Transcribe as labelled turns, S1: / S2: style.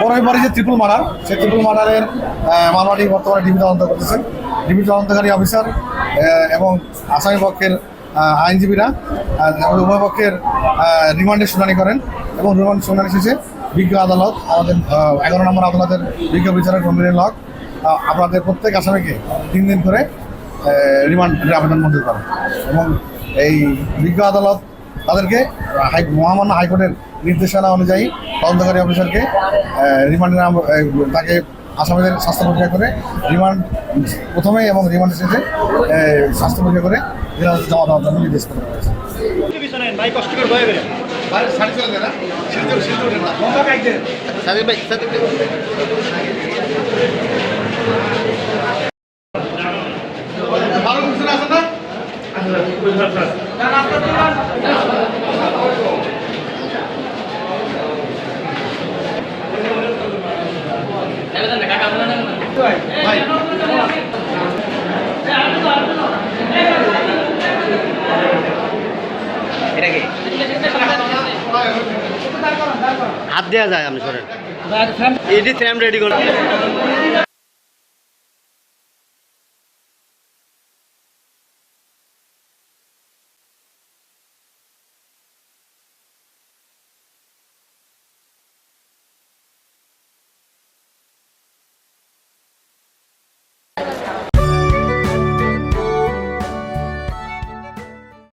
S1: পরের বাড়ি যে ত্রিপুল মার্ডার সেই ত্রিপুল মার্ডারের মামলাটি বর্তমানে ডিবি তদন্ত করতেছেন ডিবি তদন্তকারী অফিসার এবং আসামি পক্ষের আইনজীবীরা উভয় পক্ষের রিমান্ডে শুনানি করেন এবং রিমান্ড শুনানি শেষে বিজ্ঞ আদালত আমাদের এগারো নম্বর আদালতের বিজ্ঞ বিচারক হক আহ, আপনাদের প্রত্যেক আসামিকে তিন দিন করে রিমান্ডের আবেদন মঞ্জুর করেন। এবং এই বিজ্ঞ আদালত তাদেরকে হাই মহামান্য হাইকোর্টের নির্দেশনা অনুযায়ী তদন্তকারী অফিসারকে রিমান্ডের তাকে আসামিদের স্বাস্থ্য পরীক্ষা করে, রিমান্ড প্রথমেই এবং রিমান্ড শেষে স্বাস্থ্য পরীক্ষা করে জেলা জমা দেওয়ার জন্য নির্দেশ করা হয়েছে। ভালো কিছু না
S2: এটা কি হাত দেওয়া যায় আমি সরেন এটি ফ্রেম রেডি করুন